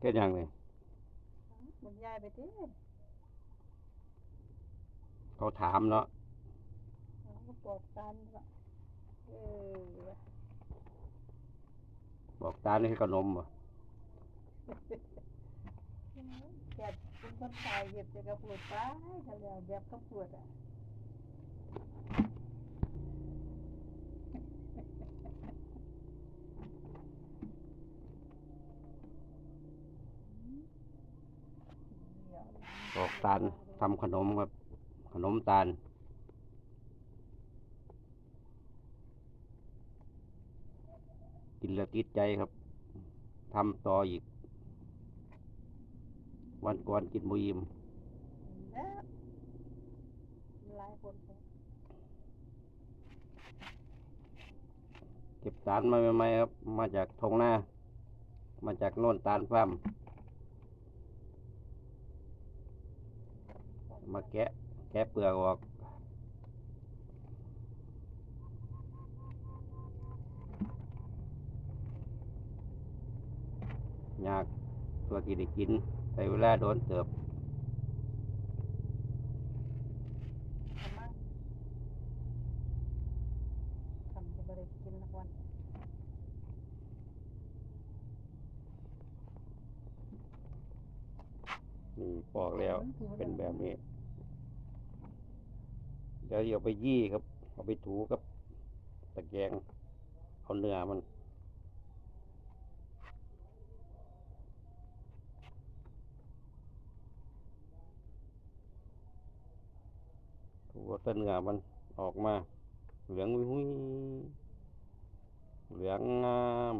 เฮ็ดหยังนี่หมุนยายไปดิเขาถามเนาะเอาก็ปลอกกันก็เออบอกตานี่คือขนมบ่แกเป็นคนตายเก็บจะกระปวดไปถ้าแล้วแบบกระปวดอะ บอกตาลทำขนมครับ ขนมตาลกินแล้วติดใจครับทำต่ออีก วันก่อนกินบุยิมแล้วหลายคนเก็บตาลมาใหม่ๆครับ มาจากทงหน้า มาจากโน่นตาลฟ้าม มาแกะ แกะเปลือกออกยากตัวที่ได้กินใช้เวลาโดนเติบทำมั่งทำจะไม่ได้กินละวันนี่ปอกแล้วเป็นแบบนี้ เดี๋ยวเอาไปยี่ครับ เอาไปถูกับตะแกรงเอาเนื้อมันถูกับแต่เนื้อมันออกมา เหลืองหุ้ยเหลืองงาม